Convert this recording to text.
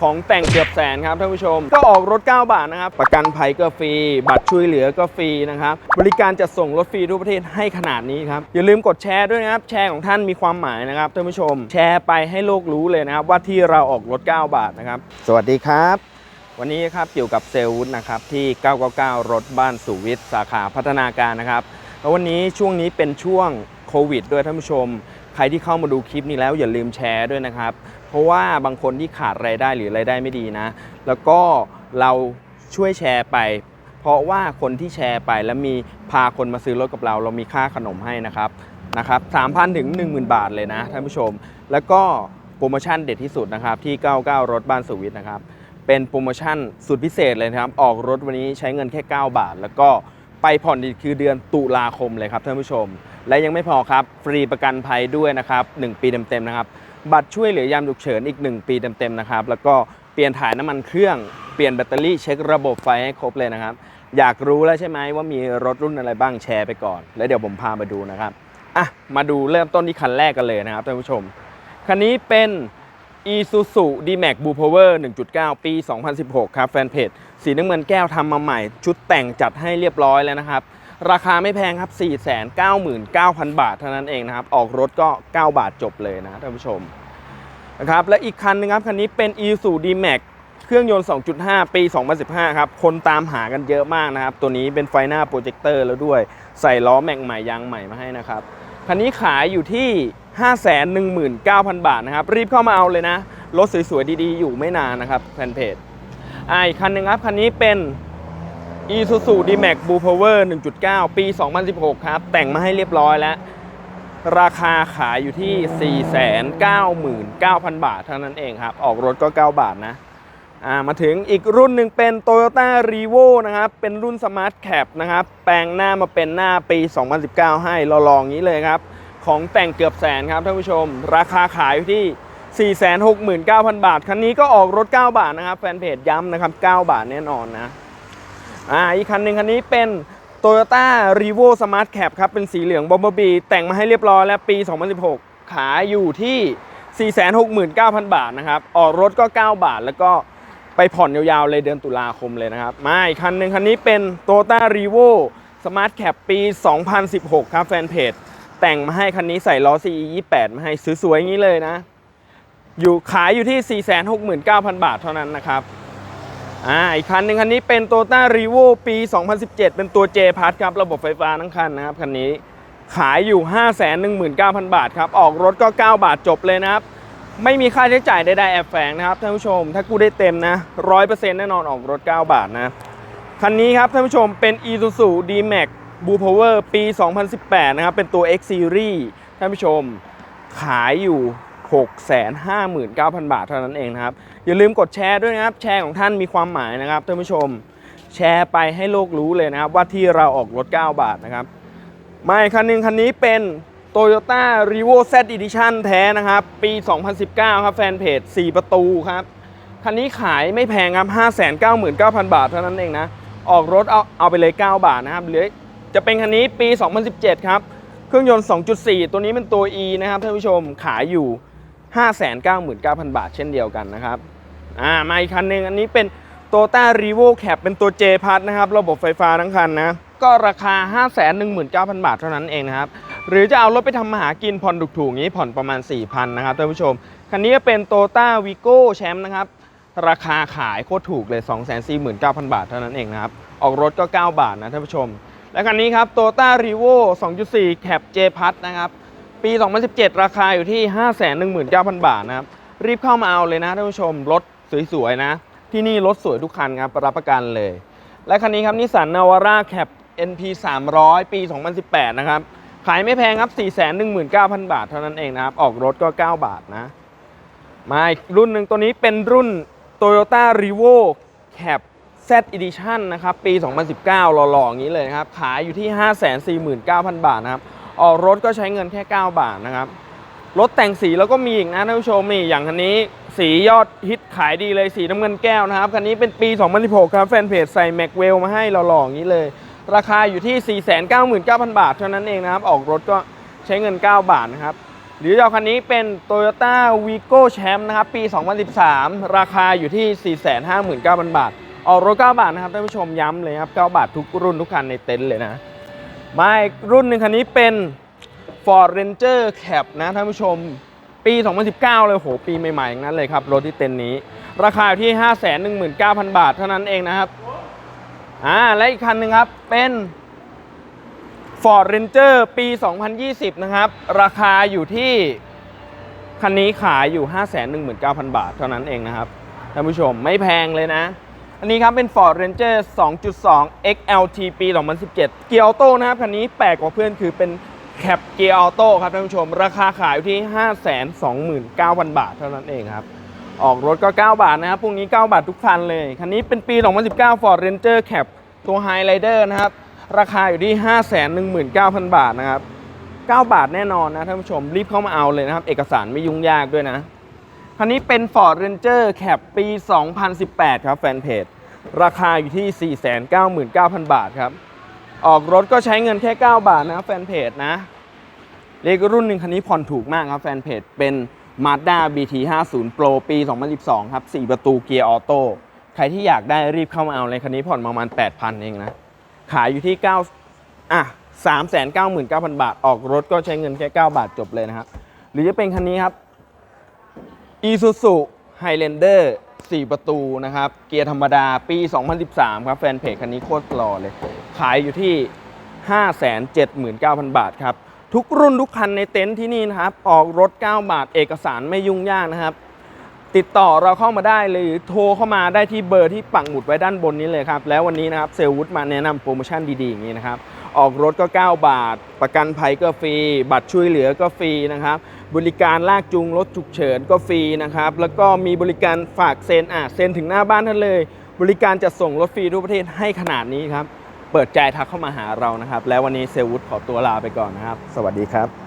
ของแต่งเกือบแสนครับท่านผู้ชม ก็ออกรถ 9 บาทนะครับ ประกันภัยก็ฟรี บัตรช่วยเหลือก็ฟรีนะครับ บริการจัดส่งรถฟรีทั่วประเทศให้ขนาดนี้ครับ อย่าลืมกดแชร์ด้วยนะครับ แชร์ของท่านมีความหมายนะครับท่านผู้ชม แชร์ไปให้โลกรู้เลยนะครับ ว่าที่เราออกรถ 9 บาทนะครับ สวัสดีครับ วันนี้ครับอยู่กับเซลล์วุฒนะครับที่ 999 รถบ้านสุวิทย์สาขาพัฒนาการนะครับแล้ววันนี้ช่วงนี้เป็นช่วงโควิด ด้วยท่านผู้ชม ใครที่เข้ามาดูคลิปนี้แล้วอย่าลืมแชร์ด้วยนะครับ เพราะว่าบางคนที่ขาดรายได้หรือรายได้ไม่ดีนะ แล้วก็เราช่วยแชร์ไป เพราะว่าคนที่แชร์ไปแล้วมีพาคนมาซื้อรถกับเรา เรามีค่าขนมให้นะครับนะครับ3,000 ถึง 10,000 บาทเลยนะท่านผู้ชม แล้วก็โปรโมชั่นเด็ดที่สุดนะครับที่ 99 รถบ้านสุวิทย์นะครับเป็นโปรโมชั่นสุดพิเศษเลยนะครับ ออกรถวันนี้ใช้เงินแค่ 9 บาท แล้วก็ ไปผ่อนอีกคือเดือนตุลาคมเลยครับท่านผู้ชม และยังไม่พอครับฟรีประกันภัยด้วยนะครับ 1 ปีเต็มๆนะครับบัตรช่วยเหลือยามฉุกเฉินอีก 1 ปีเต็มๆนะครับแล้วก็เปลี่ยนถ่ายน้ำมันเครื่องเปลี่ยนแบตเตอรี่เช็คระบบไฟให้ครบเลยนะครับ อยากรู้แล้วใช่ไหมว่ามีรถรุ่นอะไรบ้างแชร์ไปก่อน แล้วเดี๋ยวผมพามาดูนะครับอะมาดูเริ่มต้นที่คันแรกกันเลยนะครับท่านผู้ชม คันนี้เป็น Isuzu D-Max Blue Power 1.9 ปี 2016 ครับแฟนเพจ สีน้ำเงินแก้วทำมาใหม่ ชุดแต่งจัดให้เรียบร้อยแล้วนะครับ ราคาไม่แพงครับ 499,000 บาทเท่านั้นเองนะครับ ออกรถก็ 9 บาทจบเลยนะท่านผู้ชมนะครับและอีกคันนึงครับ คันนี้เป็น Isuzu D-Max เครื่องยนต์ 2.5 ปี 2015 ครับ คนตามหากันเยอะมากนะครับ ตัวนี้เป็นไฟหน้าโปรเจคเตอร์แล้วด้วย ใส่ล้อแม็กใหม่ยางใหม่มาให้นะครับ คันนี้ขายอยู่ที่ 519,000 บาทนะครับ รีบเข้ามาเอาเลยนะ รถสวยๆ ดีๆ อยู่ไม่นานนะครับแฟนเพจ อ่าอีกคันหนึ่งครับ คันนี้เป็น Isuzu D-Max Blue Power 1.9 ปี 2016 ครับ แต่งมาให้เรียบร้อยแล้ว ราคาขายอยู่ที่ 499,000 บาทเท่านั้นเองครับ ออกรถก็ 9 บาทนะอ่ามาถึงอีกรุ่นหนึ่งเป็น Toyota r e v o นะครับ เป็นรุ่น Smart Cap นะครับ แปลงหน้ามาเป็นหน้าปี 2019 ให้เราลองนี้เลยครับ ของแต่งเกือบแสนครับท่านผู้ชม ราคาขายอยู่ที่ 469,000 บาท คันนี้ก็ออกรถ 9 บาทนะครับ แฟนเพจย้ำนะครับ 9 บาทแน่นอนนะ อ่า อีกคันหนึ่งคันนี้เป็น Toyota r e v o Smart Cap ครับ เป็นสีเหลืองบอมบ b ีแต่งมาให้เรียบร้อยแล้วปี 2016 ขายอยู่ที่ 469,000 บาทนะครับ ออกรถก็ 9 บาท แล้วก็ไปผ่อนยาวๆเลยเดือนตุลาคมเลยนะครับ มาอีกคันหนึ่งคันนี้เป็น Toyota r e v o Smart Cap ปี 2016 ครับแฟนเพจแต่งมาให้คันนี้ใส่ล้อ CE 28 มาให้สวยๆอย่างนี้เลยนะ อยู่ขายอยู่ที่ 469,000 บาทเท่านั้นนะครับอ่าอีกคันหนึ่งคันนี้เป็น Toyota r e v o ปี 2017 เป็นตัว J p a s ครับ ระบบไฟฟ้าทั้งคันนะครับคันนี้ขายอยู่ 519,000 บาทครับ ออกรถก็ 9 บาทจบเลยนะครับ ไม่มีค่าใช้จ่ายใดๆแอบแฝงนะครับท่านผู้ชม ถ้ากูได้เต็มนะ 100%แน่นอนออกรถ 9 บาทนะ คันนี้ครับท่านผู้ชมเป็น Isuzu D-Max Blue Power ปี 2018 นะครับ เป็นตัว X Series ท่านผู้ชมขายอยู่ 659,000 บาทเท่านั้นเองนะครับ อย่าลืมกดแชร์ด้วยนะครับ แชร์ของท่านมีความหมายนะครับท่านผู้ชม แชร์ไปให้โลกรู้เลยนะครับ ว่าที่เราออกรถ 9 บาทนะครับมาอีกคันหนึ่งคันนี้เป็น Toyota r e v o Z Edition แท้นะครับ ปี 2019 ครับ แฟนเพจ 4 ประตูครับ คันนี้ขายไม่แพงครับ 599,000 บาทเท่านั้นเองนะ ออกรถเอาเอาไปเลย 9 บาทนะครับเหลือจะเป็นคันนี้ปี 2017 ครับ เครื่องยนต์ 2.4 ตัวนี้เป็นตัว E นะครับท่านผู้ชมขายอยู่ 599,000 บาทเช่นเดียวกันนะครับอ่ามาอีกคันหนึ่งอันนี้เป็น Toyota r e v o Cap เป็นตัว J p a s นะครับ ระบบไฟฟ้าทั้งคันนะ ก็ราคา 519,000 บาทเท่านั้นเองนะครับ หรือจะเอารถไปทำมาหากินผ่อนถูกๆนี้ผ่อนประมาณ 4,000 นะครับท่านผู้ชม คันนี้เป็น Toyota Vigo Champ นะครับ ราคาขายโคตรถูกเลย 249,000 บาทเท่านั้นเองนะครับ ออกรถก็ 9 บาทนะท่านผู้ชม และคันนี้ครับ Toyota r e v o 2.4 Cap J p a s นะครับ ปี 2017 ราคาอยู่ที่ 519,000 บาทนะครับ รีบเข้ามาเอาเลยนะท่านผู้ชม รถสวยๆนะ ที่นี่รถสวยทุกคันครับรับประกันเลย และคันนี้ครับนิสสันนาวาร่าแคป NP 300 ปี 2018 นะครับ ขายไม่แพงครับ 419,000 บาทเท่านั้นเองนะครับ ออกรถก็ 9 บาทนะ มาอีกรุ่นหนึ่งตัวนี้เป็นรุ่น Toyota r e v o Cap Z Edition นะครับ ปี 2019หล่อๆอย่างนี้เลยนะครับ ขายอยู่ที่ 549,000 บาทนะครับ ออกรถก็ใช้เงินแค่ 9 บาทนะครับรถแต่งสีแล้วก็มีอีกนะท่านผู้ชมนี่อย่างคันนี้สียอดฮิตขายดีเลยสีน้ำเงินแก้วนะครับคันนี้เป็นปี 2016 ครับแฟนเพจใส่แม็กเวลมาให้เราหล่ออย่างนี้เลย ราคาอยู่ที่ 499,000 บาทเท่านั้นเองนะครับ ออกรถก็ใช้เงิน 9 บาทนะครับ หรือจะเอาคันนี้เป็น Toyota Vigo Champ นะครับปี 2013 ราคาอยู่ที่ 459,000 บาท ออกรถ 9 บาทนะครับท่านผู้ชมย้ำเลยครับ 9 บาททุกรุ่นทุกคันในเต็นท์เลยนะ มาอีกรุ่นหนึ่งคันนี้เป็น Ford Ranger Cab นะท่านผู้ชม ปี 2019 เลยโห ปีใหม่ๆอย่างนั้นเลยครับ รถที่เต็นนี้ ราคาอยู่ที่ 519,000 บาทเท่านั้นเองนะครับ อ่า และอีกคันหนึ่งครับ เป็น Ford Ranger ปี 2020 นะครับ ราคาอยู่ที่ คันนี้ขายอยู่ 519,000 บาทเท่านั้นเองนะครับท่านผู้ชมไม่แพงเลยนะ อันนี้ครับเป็น Ford Ranger 2.2 XLT ปี 2017 เกียร์ออโต้นะครับคันนี้แปลกกว่าเพื่อนคือเป็นแคปเกียร์ออโต้ครับท่านผู้ชม ราคาขายอยู่ที่ 529,000 บาทเท่านั้นเองครับ ออกรถก็ 9 บาทนะครับพรุ่งนี้ 9 บาททุกคันเลย คันนี้เป็นปี 2019 Ford Ranger Cap ตัว Highlander นะครับ ราคาอยู่ที่ 519,000 บาทนะครับ 9 บาทแน่นอนนะท่านผู้ชมรีบเข้ามาเอาเลยนะครับ เอกสารไม่ยุ่งยากด้วยนะ คันนี้เป็น Ford Ranger Cap ปี 2018 ครับแฟนเพจ ราคาอยู่ที่ 499,000 บาทครับ ออกรถก็ใช้เงินแค่ 9 บาทนะแฟนเพจนะ เลขรุ่นหนึ่งคันนี้ผ่อนถูกมากครับแฟนเพจ เป็น Mazda BT 50 Pro ปี 2012 ครับ 4 ประตูเกียร์ออโต้ ใครที่อยากได้รีบเข้ามาเอาเลยคันนี้ผ่อนประมาณ 8,000 เองนะ ขายอยู่ที่ 9 อะ 399,000 บาท ออกรถก็ใช้เงินแค่ 9 บาทจบเลยนะครับ หรือจะเป็นคันนี้ครับ Isuzu Highlander 4 ประตูนะครับ เกียร์ธรรมดาปี 2013 ครับแฟนเพจคันนี้โคตรหล่อเลย ขายอยู่ที่ 579,000 บาทครับ ทุกรุ่นทุกคันในเต็นท์ที่นี่นะครับ ออกรถ 9 บาทเอกสารไม่ยุ่งยากนะครับ ติดต่อเราเข้ามาได้เลยหรือโทรเข้ามาได้ที่เบอร์ที่ปักหมุดไว้ด้านบนนี้เลยครับ แล้ววันนี้นะครับเซลล์วุฒมาแนะนำโปรโมชั่นดีๆอย่างนี้นะครับ ออกรถก็ 9 บาท ประกันภัยก็ฟรี บัตรช่วยเหลือก็ฟรีนะครับ บริการลากจูงรถฉุกเฉินก็ฟรีนะครับ แล้วก็มีบริการฝากเซ็นอะเซ็นถึงหน้าบ้านท่านเลย บริการจะส่งรถฟรีทั่วประเทศให้ขนาดนี้ครับ เปิดใจทักเข้ามาหาเรานะครับ แล้ววันนี้เซลล์วุฒขอตัวลาไปก่อนนะครับ สวัสดีครับ